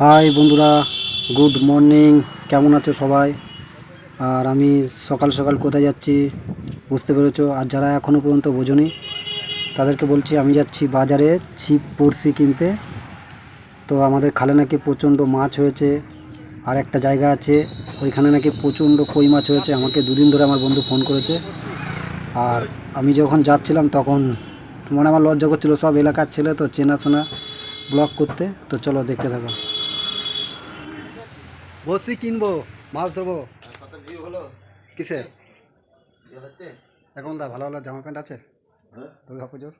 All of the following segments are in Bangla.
হাই বন্ধুরা। গুড মর্নিং কেমন আছো সবাই? আর আমি সকাল সকাল কোথায় যাচ্ছি বুঝতে পেরেছ? আর যারা এখনও পর্যন্ত বোঝনি, তাদেরকে বলছি আমি যাচ্ছি বাজারে ছিপ পড়শি কিনতে। তো আমাদের খালে নাকি প্রচণ্ড মাছ হয়েছে, আর একটা জায়গা আছে, ওইখানে নাকি প্রচণ্ড কই মাছ হয়েছে। আমাকে দুদিন ধরে আমার বন্ধু ফোন করেছে। আর আমি যখন যাচ্ছিলাম তখন মানে আমার লজ্জা করছিল, সব এলাকার ছেলে তো চেনাশোনা ব্লগ করতে। তো চলো দেখতে থাকো। বসি কিনবো মাছ ধরবো। হলো? কিসে এখন দা ভালো ভালো জামা প্যান্ট আছে? হ্যাঁ। দুর্গা পুজোর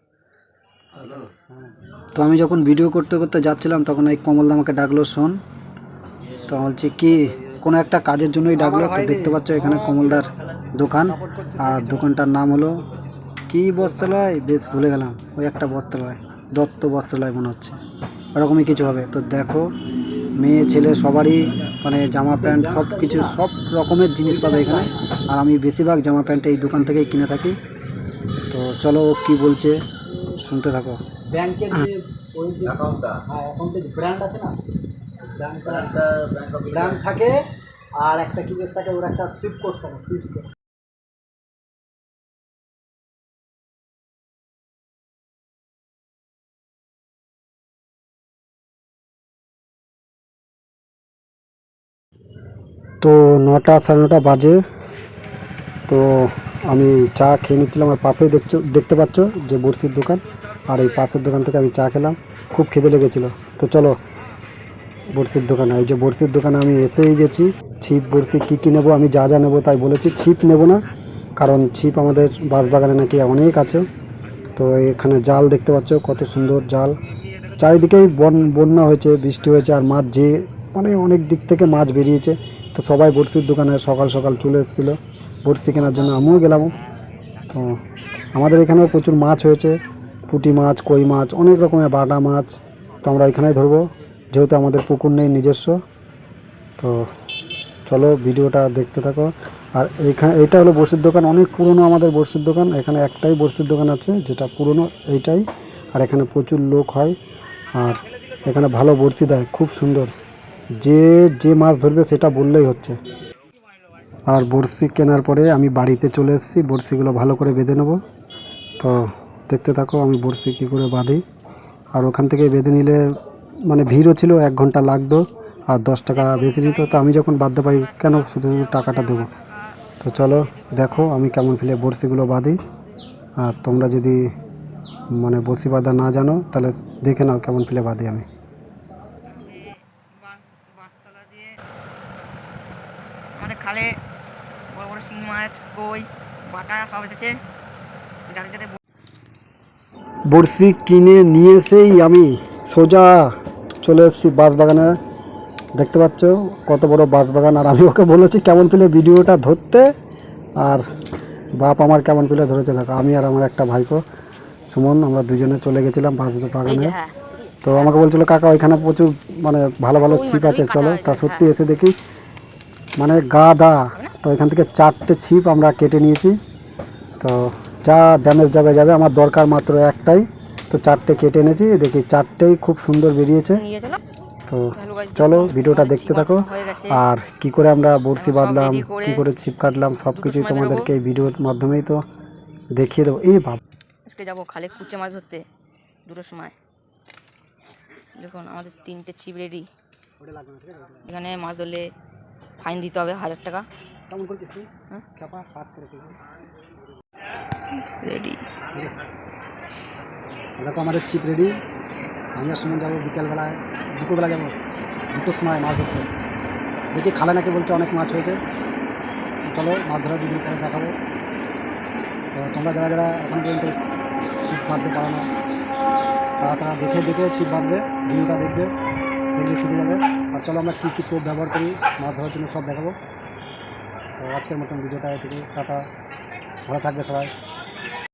তো আমি যখন ভিডিও করতে করতে যাচ্ছিলাম তখন এই কমলদা আমাকে ডাকলো শোন। তো বলছি কি? কোনো একটা কাজের জন্যই ডাকলো? তো দেখতে পাচ্ছ এখানে কমলদার দোকান। আর দোকানটার নাম হলো কি বস্ত্রালয়? বেশ ভুলে গেলাম। ওই একটা বস্ত্রালয় দত্ত বস্ত্রালয় মনে হচ্ছে। ওরকমই কিছু হবে। তো দেখো মেয়ে ছেলে সবারই মানে জামা প্যান্ট সব কিছু সব রকমের জিনিস পাবে এখানে। আর আমি বেশিরভাগ জামা প্যান্ট এই দোকান থেকেই কিনে থাকি। তো চলো ও কী বলছে শুনতে থাকো। ব্যাংকের যে ওই যে অ্যাকাউন্টটা হ্যাঁ অ্যাকাউন্টে ব্র্যান্ড আছে না? ব্র্যান্ড থাকে আর একটা কি বেশ থাকে ওর একটা সুইপ কোড থাকে সুইপ কোড তো নটা সাড়ে নটা বাজে। তো আমি চা খেয়ে নিচ্ছিলাম, আর পাশেই দেখছ, দেখতে পাচ্ছ যে বড়শির দোকান, আর এই পাশের দোকান থেকে আমি চা খেলাম, খুব খিদে লেগেছিলো। তো চলো, বড়শির দোকানে, এই যে বড়শির দোকানে আমি এসেই গেছি। ছিপ, বড়শি, কী কী নেব, আমি যা যা নেব তাই বলেছি। ছিপ নেব না, কারণ ছিপ আমাদের বাঁশবাগানে নাকি অনেক আছে। তো এখানে জাল দেখতে পাচ্ছ, কত সুন্দর জাল। চারিদিকেই বন, বন্যা হয়েছে, বৃষ্টি হয়েছে, আর মাছ যে মানে অনেক দিক থেকে মাছ বেরিয়েছে। তো সবাই বড়শির দোকানে সকাল সকাল চলে এসেছিল। বড়শি কেনার জন্য আমিও গেলাম। তো আমাদের এখানেও প্রচুর মাছ হয়েছে। পুঁটি মাছ, কই মাছ, অনেক রকমের বাটা মাছ তো আমরা এখানেই ধরবো। যেহেতু আমাদের পুকুর নেই নিজস্ব। তো চলো ভিডিওটা দেখতে থাকো। আর এইখানে এইটা হলো বড়শির দোকান। অনেক পুরনো আমাদের বড়শির দোকান। এখানে একটাই বড়শির দোকান আছে যেটা পুরনো এইটাই। আর এখানে প্রচুর লোক হয়। আর এখানে ভালো বড়শি দেয়। খুব সুন্দর। যে যে মাছ ধরবে সেটা বললেই হচ্ছে। আর বড়শি কেনার পরে আমি বাড়িতে চলে এসেছি, বড়শিগুলো ভালো করে বেঁধে নেব। তো দেখতে থাকো, আমি বড়শি কী করে বাঁধি। আর ওখান থেকে বেঁধে নিলে মানে ভিড়ও ছিল, এক ঘণ্টা লাগতো আর দশ টাকা বেশি নিত। তো আমি যখন বাঁধতে পারি, কেন শুধু শুধু টাকাটা দেবো? তো চলো, দেখো আমি কেমন ফেলে বড়শিগুলো বাঁধি। আর তোমরা যদি মানে বড়শি বাঁধা না জানো, তাহলে দেখে নাও কেমন ফেলে বাঁধি আমি বাঁশ বাঁশতলা দিয়ে। আমাদের খালে বড় বড় শিঙি মাছ কই বাটা সব এসেছে। যাতে যাতে বড়শি কিনে নিয়ে এসেই আমি সোজা চলে এসেছি বাঁশবাগানে। দেখতে পাচ্ছ কত বড় বাঁশবাগান। আর আমি ওকে বলেছি কেমন পেলে ভিডিওটা ধরতে? আর বাপ আমার কেমন পেলে ধরেছে দেখো। আমি আর আমার একটা ভাইপো সুমন আমরা দুজনে চলে গেছিলাম বাঁশ বাগানে। হ্যাঁ। তো আমাকে বলছিল কাকা ওইখানে প্রচুর মানে ভালো ভালো ছিপ আছে চলো। তা সত্যি এসে দেখি মানে গা দা তো এখান থেকে চারটে ছিপ আমরা কেটে নিয়েছি। তো যা ড্যামেজ যাবে যাবে। আমার দরকার মাত্র একটাই। তো চারটে কেটে এনেছি দেখি চারটেই খুব সুন্দর বেরিয়েছে। তো চলো ভিডিওটা দেখতে থাকো। আর কি করে আমরা বড়শি বাঁধলাম কি করে ছিপ কাটলাম সব কিছুই তোমাদেরকে এই ভিডিওর মাধ্যমেই তো দেখিয়ে দেবো। এই বাবা। আজকে যাব খালে কুচে মাছ ধরতে দুটোর সময়। দেখুন আমাদের তিনটে ছিপ রেডি এখানে মাছ ধরলে ফাইন দিতে হবে হাজার টাকা। হ্যাঁ? করে রেডি দেখো আমাদের ছিপ রেডি আমি সময় যাব বিকেলবেলায় দুপুরবেলা যাব। দুটোর সময় মাছ ধরতে। দেখি খালে নাকি বলছে অনেক মাছ হয়েছে। চলো মাছ ধরার দুদিন পরে দেখাবো। তো তোমরা যারা যারা এখন পর্যন্ত ছিপ বাঁধতে পারো না তারা তারা দেখে দেখে ছিপ বাঁধবে ভিডিওটা দেখবে, দেখলে শিখে যাবে। আর চলো আমরা কী কী টোপ ব্যবহার করি, মাছ ধরার জন্য সব দেখাবো। তো আজকের মতন ভিডিওটা এটুকু টাটা। ভালো থাকবে সবাই।